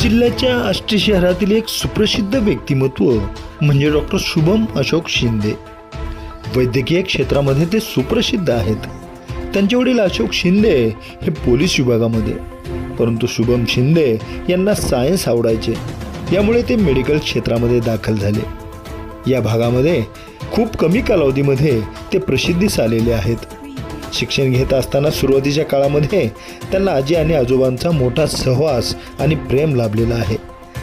जिल्ह्याच्या आष्टी शहरातील एक सुप्रसिद्ध व्यक्तिमत्व म्हणजे डॉक्टर शुभम अशोक शिंदे. वैद्यकीय क्षेत्रामध्ये ते सुप्रसिद्ध आहेत. त्यांचे वडील अशोक शिंदे हे पोलीस विभागामध्ये. परंतु शुभम शिंदे यांना सायन्स आवडायचे. यामुळे ते मेडिकल क्षेत्रामध्ये दाखल झाले. या भागामध्ये खूप कमी कालावधीमध्ये ते प्रसिद्धीस आलेले आहेत. शिक्षण घेत असताना सुरुवातीच्या काळामध्ये त्यांना आजी आणि आजोबांचा मोठा सहवास आणि प्रेम लाभलेला आहे.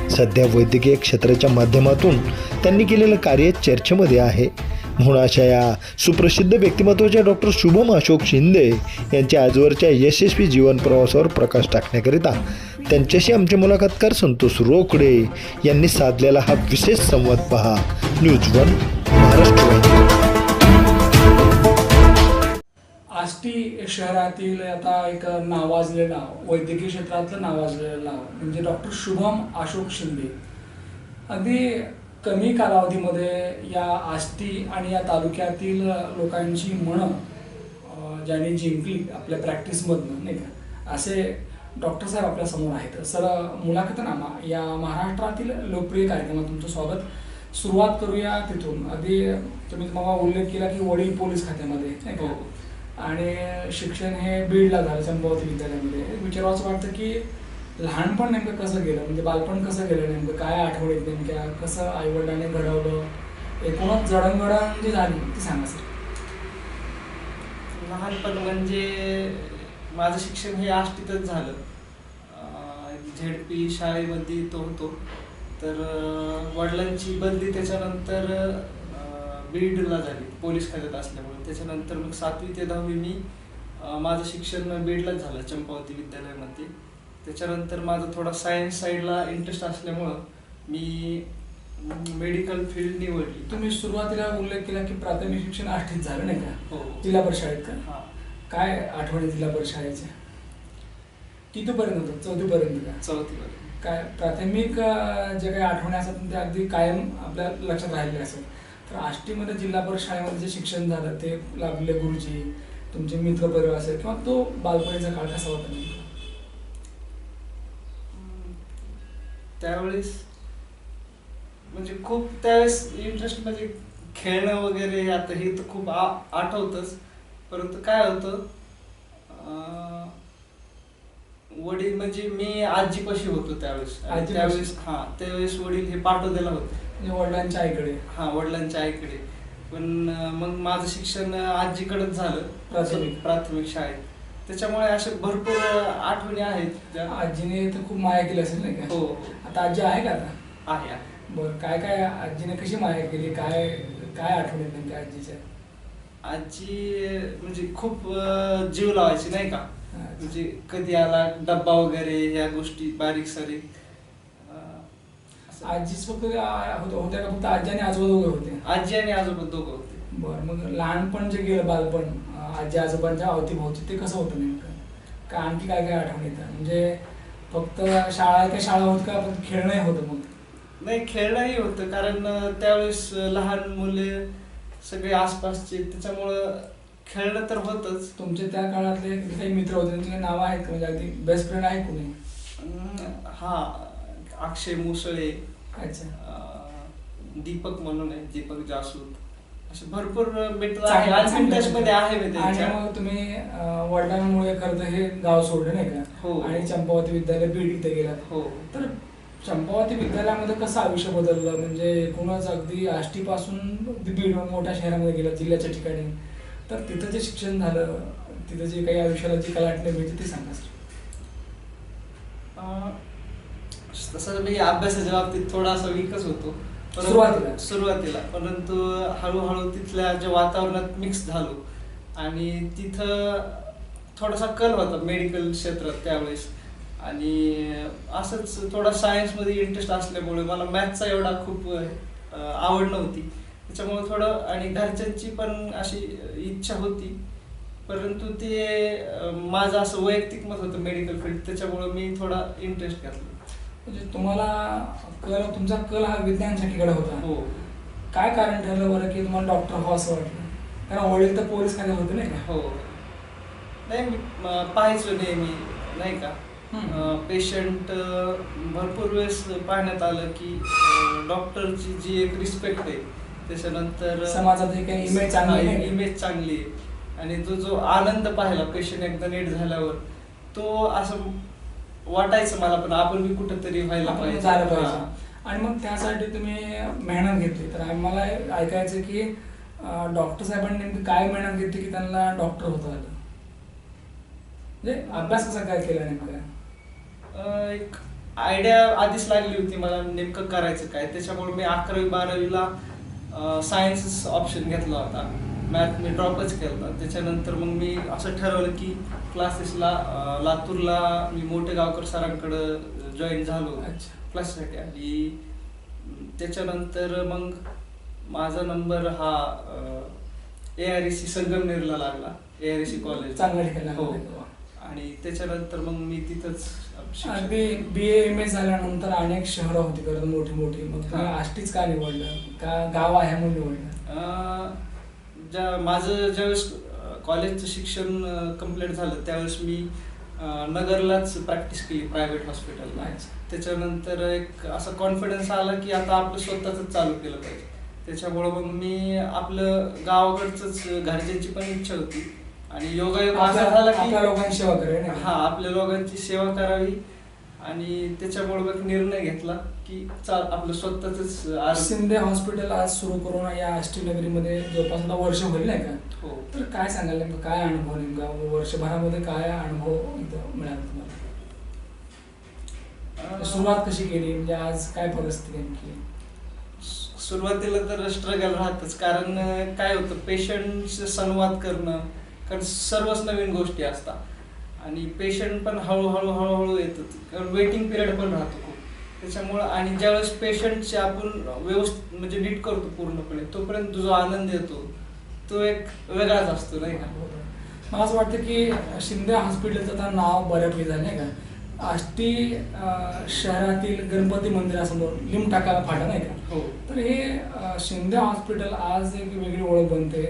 सध्या वैद्यकीय क्षेत्राच्या माध्यमातून त्यांनी केलेलं कार्य चर्चेमध्ये आहे. म्हणून अशा या सुप्रसिद्ध व्यक्तिमत्वाच्या डॉक्टर शुभम अशोक शिंदे यांच्या आजवरच्या यशस्वी जीवन प्रवासावर प्रकाश टाकण्याकरिता त्यांच्याशी आमचे मुलाखतकार संतोष रोकडे यांनी साधलेला हा विशेष संवाद पहा. News one Maharashtra. आष्टी शहरातील आता एक नावाजलेलं नाव वैद्यकीय क्षेत्रातलं नावाजलेलं नाव म्हणजे डॉक्टर शुभम अशोक शिंदे. अगदी कमी कालावधीमध्ये या आष्टी आणि या तालुक्यातील लोकांची मनं ज्याने ज्यांनी जिंकली आपल्या प्रॅक्टिसमधनं नाही का? असे डॉक्टर साहेब आपल्यासमोर आहेत. सर मुलाखतनामा या महाराष्ट्रातील लोकप्रिय कार्यक्रमात तुमचं स्वागत. सुरुवात करूया तिथून. आधी तुम्ही मला उल्लेख केला की वडील पोलीस खात्यामध्ये नाही का? हो. आणि शिक्षण हे बीडला झालं चंपावती विद्यालयामध्ये. म्हणजे विचारावंसं वाटतं की लहानपण नेमकं कसं गेलं? म्हणजे बालपण कसं गेलं नेमकं? काय आठवणीत नेमक्या? कसं आईवडिलांनी घडवलं? एकूणच जडणघडण जी झाली ती सांगा सर. लहानपण म्हणजे माझं शिक्षण हे आष्टीतच झालं. झेड पी शाळेमध्ये तो होतो. तर वडिलांची बदली त्याच्यानंतर बीडला झाली पोलीस खात्यात असल्यामुळे. त्याच्यानंतर मग सातवी ते दहावी मी माझं शिक्षण बीडलाच झालं चंपावती विद्यालयामध्ये. त्याच्यानंतर माझं थोडा सायन्स साईडला इंटरेस्ट असल्यामुळं मी मेडिकल फील्ड निवडली. तुम्ही सुरुवातीला उल्लेख केला की प्राथमिक शिक्षण आष्टीत झालं नाही का? हो. जिल्हा परिषदेत का? हां. काय आठवणी जिल्हा परिषदेच्या कितीपर्यंत होतं? चौथीपर्यंत का? चौथीमध्ये काय प्राथमिक जे काही आठवणी असतात ते अगदी कायम आपल्या लक्षात राहिलेले असतात. तर आष्टीमध्ये जिल्हा परिषद शाळेमध्ये जे शिक्षण झालं ते लाभलेले गुरुजी तुमचे मित्र परिवार असेल किंवा तो बालपणीचा काळ कसा होता नेमका? त्यावेळेस म्हणजे खूप त्यावेळेस इंटरेस्ट म्हणजे खेळणं वगैरे आता हे तर खूप आ- आठवतच. परंतु काय होतं अं, वडील म्हणजे मी आजीपाशी होतो त्यावेळेस. आणि आजीपाशी? त्यावेळेस हा त्यावेळेस वडील हे पाठवलेला होते. वडिलांच्या आईकडे हा वडिलांच्या आईकडे पण मग माझं शिक्षण आजीकडेच झालं प्राथमिक. प्राथमिक शाळेत त्याच्यामुळे असे भरपूर आठवणी आहेत आजीने तर खूप माया केली असेल नाही का हो. आता आजी आहे का आता आहे. बरं काय काय आजीने कशी माया केली काय काय आठवणी आहेत नेमक्या आजीच्या आजी म्हणजे खूप जीव लावायची नाही का. म्हणजे कधी आला डब्बा वगैरे या गोष्टी बारीक सारीक. आजीच फक्त आ- होत- होत्या का फक्त आजी आणि आजोबा दोघे होते? आजी आणि आजोबा दोघं होते. बरं मग लहानपण जे गेलं बालपण आजी आजोबांच्या अवतीभोवती ते कसं होतं नेमकं? का आणखी काय काय आठवण येतं? म्हणजे फक्त शाळा काय शाळा होत का फक्त खेळणंही होतं मग? नाही खेळणंही होतं. कारण त्यावेळेस लहान मुले सगळे आसपासचे त्याच्यामुळं खेळणं तर होतच. तुमचे त्या काळातले काही मित्र होते त्यांची काही नावं आहेत का? म्हणजे अगदी बेस्ट फ्रेंड आहे कोणी? हा अक्षय मुसळे अच्छा. दीपक म्हणून आहे दीपक जासूद. असे भरपूर टच मध्ये आहे आणि मग तुम्ही वडिलांमुळे खरं तर हे गाव सोडलं नाही का? हो. आणि चंपावती विद्यालय बीड इथे गेला. हो. तर चंपावती विद्यालयामध्ये कसं आयुष्य बदललं? म्हणजे एकूणच अगदी आष्टीपासून बीड मोठ्या शहरामध्ये गेलं जिल्ह्याच्या ठिकाणी. तर तिथं जे शिक्षण झालं तिथं जे काही आयुष्याला जी कलाटणी मिळते ते सांगा सर. तसं मी अभ्यासाच्या बाबतीत थोडासा वीकच होतो. सुरुवातीला? सुरुवातीला. परंतु हळूहळू तिथल्या ज्या वातावरणात मिक्स झालो. आणि तिथं थोडासा कल होता मेडिकल क्षेत्रात त्यावेळेस. आणि असंच थोडा सायन्समध्ये इंटरेस्ट असल्यामुळे मला मॅथचा एवढा खूप आवड नव्हती. त्याच्यामुळे थोडं आणि घरच्यांची पण अशी इच्छा होती. परंतु ते माझं असं वैयक्तिक मत होतं मेडिकल फील्ड त्याच्यामुळे मी थोडा इंटरेस्ट घातला. म्हणजे तुम्हाला कल तुमचा कल हा विज्ञान शाखेकडे होता. हो. काय कारण ठरलं बरं की तुम्हाला डॉक्टर व्हावं असं वाटलं? कारण वडील तर पोलीस खात्यात होते नाही का? हो. नाही मी म, पाहायचो नेहमी नाही का? हम्म. पेशंट भरपूर वेळेस पाहण्यात आलं की डॉक्टरची जी एक रिस्पेक्ट आहे त्याच्यानंतर समाजात एक इमेज चांगली आहे. इमेज चांगली आहे. आणि तो जो आनंद पाहिला पेशंट एकदा नीट झाल्यावर तो असं वाटायचं मला पण आपण बी कुठंतरी व्हायला पाहिजे. हा. आणि मग त्यासाठी तुम्ही मेहनत घेतली. तर आम्हाला ऐकायचं की डॉक्टर साहेबांनी नेमकी काय मेहनत घेतली की त्यांना डॉक्टर होता आलं? म्हणजे अभ्यास कसा काय केला नेमका? अं, एक आयडिया आधीच लागली होती मला नेमकं करायचं काय. त्याच्यामुळे मी अकरावी बारावीला सायन्स ऑप्शन घेतला होता. मॅथ मी ड्रॉपच केला. त्याच्यानंतर मग मी असं ठरवलं की क्लासेसला लातूरला मी मोठे गावकर सरांकडं जॉईन झालो. क्लाससाठी. आणि त्याच्यानंतर मग माझा नंबर हा ए आर सी संगमनेरला लागला. ए आर सी कॉलेज ठिकाणी हो. लागला. आणि त्याच्यानंतर मग मी तिथंच अगदी बी ए एम ए झाल्यानंतर अनेक शहरं होती करत मोठी मोठी. मग हा. आष्टीच का निवडलं? का गाव आहे म्हणून निवडलं? ज्या माझं ज्यावेळेस कॉलेजचं शिक्षण कंप्लीट झालं त्यावेळेस मी नगरलाच प्रॅक्टिस केली प्रायव्हेट हॉस्पिटलला. त्याच्यानंतर एक असा कॉन्फिडन्स आला की आता आपलं स्वतःच चालू केलं पाहिजे त्याच्यामुळं मग मी आपलं गावाकडचंच घरच्यांची पण इच्छा होती आणि योगायोग असा झाला की लोकांची सेवा करावी हा? आपल्या लोकांची सेवा करावी आणि त्याच्यामुळे निर्णय घेतला की चाल आपलं स्वतःच शिंदे हॉस्पिटल आज सुरू करून या आष्टी नगरीमध्ये जवळपास आता वर्ष होईल नाही का? हो. तर काय सांगाल नेमकं? काय अनुभव नेमका? वर्षभरामध्ये काय अनुभव मिळाला तुम्हाला? सुरुवात कशी केली? म्हणजे आज काय परिस्थिती नेमकी? सुरुवातीला तर स्ट्रगल राहतच. कारण काय होतं? पेशंट संवाद करणं कारण सर्वच नवीन गोष्टी असतात. आणि पेशंट पण हळूहळू हळूहळू येतात कारण वेटिंग पिरियड पण राहतो खूप. त्याच्यामुळं आणि ज्यावेळेस पेशंटचे आपण व्यवस्थित म्हणजे नीट करतो पूर्णपणे तोपर्यंत जो आनंद येतो तो एक वेगळाच असतो नाही का? मला असं वाटतं की शिंदे हॉस्पिटलचं आता नाव बऱ्यापैकी झालं नाही का? आष्टी शहरातील गणपती मंदिरासमोर लिमटाका फाटा नाही का? हो. तर हे शिंदे हॉस्पिटल आज एक वेगळी ओळख बनते.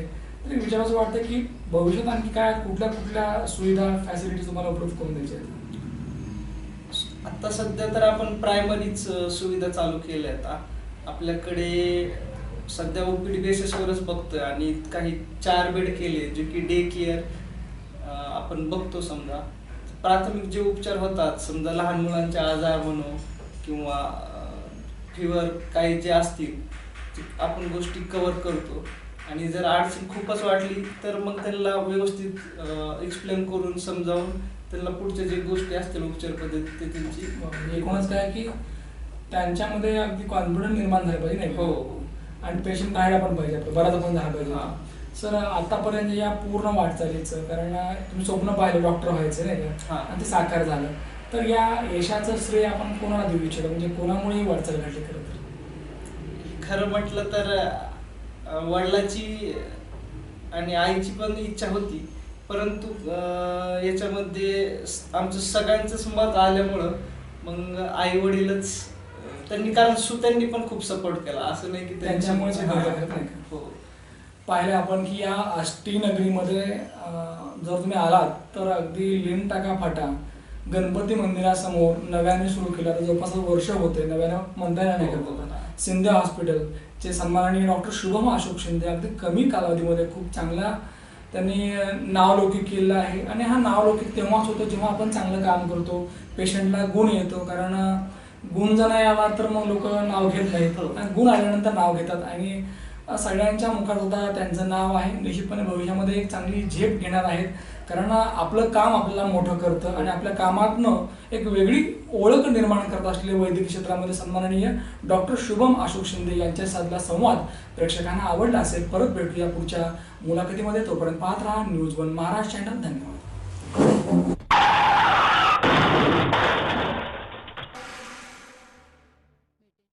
तर विचारायचं वाटतं की भविष्यात आणखी काय कुठल्या कुठल्या सुविधा फॅसिलिटी तुम्हाला उपलब्ध करून द्यायच्या आहेत? आता सध्या तर आपण प्रायमरीच सुविधा चालू केल्या आहेत. आपल्याकडे सध्या ओपीडी बेसिसवरच बघतोय आणि काही चार बेड केले जे की डे केअर आपण बघतो समजा. प्राथमिक जे उपचार होतात समजा लहान मुलांचे आजार म्हणू किंवा फिवर काही जे असतील आपण गोष्टी कव्हर करतो. आणि जर अडचण खूपच वाटली तर मग त्यांना व्यवस्थित एक्सप्लेन करून समजावून त्यांना पुढच्या जे गोष्टी असतील उपचार पद्धती ते त्यांची एकूणच काय की त्यांच्यामध्ये अगदी कॉन्फिडन्स निर्माण झाला पाहिजे नाही? हो आणि पेशंट राहायला पण पाहिजे आपलं बराच पण झाला पाहिजे हा. सर आतापर्यंत या पूर्ण वाटचालीचं कारण तुम्ही स्वप्न पाहिलं डॉक्टर व्हायचं नाही का हा. आणि ते साकार झालं तर या यशाचं श्रेय आपण कोणाला देऊ इच्छितो म्हणजे कोणामुळे वाटचाल घडली खरं तर खरं म्हटलं तर वडिलाची आणि आईची पण इच्छा होती. परंतु याच्यामध्ये आमचं सगळ्यांचंच मत आल्यामुळं मग आई वडीलच त्यांनी कारण सुत्यांनी पण खूप सपोर्ट केला. असं नाही की त्यांच्यामुळेच हे पाहिलं आपण की या आष्टी नगरीमध्ये जर तुम्ही आलात तर अगदी लिम टाका फाटा. गणपती मंदिरासमोर नव्याने सुरू केलं. आता जवळपास वर्ष होते नव्यानं मंदिराने येणार नाही हो, हो. का सन्माननीय डॉक्टर शुभम अशोक शिंदे अगदी कमी कालावधीमध्ये खूप चांगला त्यांनी नावलौकिक केलेलं आहे. आणि हा नावलौकिक तेव्हाच होतो जेव्हा आपण चांगलं काम करतो पेशंटला गुण येतो. कारण गुण जर नाही आला तर मग लोक नाव घेत नाहीत. गुण आल्यानंतर नाव घेतात. आणि सगळ्यांच्या मुखात सुद्धा त्यांचं नाव आहे. निश्चितपणे भविष्यामध्ये एक चांगली झेप घेणार आहेत. कारण आपलं काम आपल्याला मोठं करतं आणि आपल्या कामातनं एक वेगळी ओळख निर्माण करत असलेले वैद्यकीय क्षेत्रामध्ये सन्माननीय डॉक्टर शुभम अशोक शिंदे यांच्या साधला संवाद. प्रेक्षकांना आवडला असेल परत भेटूया पुढच्या मुलाखतीमध्ये. तोपर्यंत पाहत राहा न्यूज वन महाराष्ट्र चॅनल धन्यवाद.